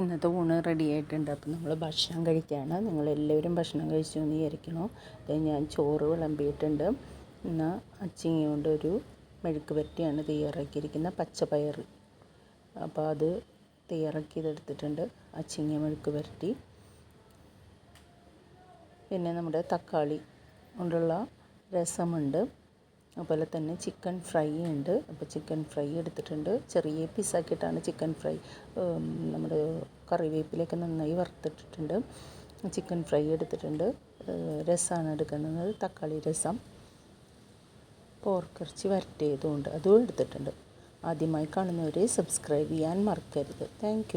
ഇന്നത്തെ ഊണ് റെഡി ആയിട്ടുണ്ട്. അപ്പം നമ്മൾ ഭക്ഷണം കഴിക്കുകയാണ് നിങ്ങളെല്ലാവരും ഭക്ഷണം കഴിച്ചു എന്ന് വിചാരിക്കണു അത് ഞാൻ ചോറ് വിളമ്പിയിട്ടുണ്ട്. എന്നാൽ അച്ചിങ്ങ കൊണ്ട് ഒരു മെഴുക്ക് പറ്റിയാണ് തയ്യാറാക്കിയിരിക്കുന്നത്. പച്ചപ്പയർ അപ്പോൾ അത് തയ്യാറാക്കിയതെടുത്തിട്ടുണ്ട്. അച്ചിങ്ങ മെഴുക്ക് പുരട്ടി. പിന്നെ നമ്മുടെ തക്കാളി കൊണ്ടുള്ള രസമുണ്ട്. അതുപോലെ തന്നെ ചിക്കൻ ഫ്രൈ ഉണ്ട്. അപ്പോൾ ചിക്കൻ ഫ്രൈ എടുത്തിട്ടുണ്ട്. ചെറിയ പീസാക്കിയിട്ടാണ് ചിക്കൻ ഫ്രൈ നമ്മുടെ കറിവേപ്പിലൊക്കെ നന്നായി വറുത്തിട്ടിട്ടുണ്ട്. ചിക്കൻ ഫ്രൈ എടുത്തിട്ടുണ്ട്. രസമാണ് എടുക്കുന്നത്. തക്കാളി രസം. പോർക്കിറച്ചി വരട്ടിയതുകൊണ്ട് അതും എടുത്തിട്ടുണ്ട്. ആദ്യമായി കാണുന്നവരെ സബ്സ്ക്രൈബ് ചെയ്യാൻ മറക്കരുത്. താങ്ക്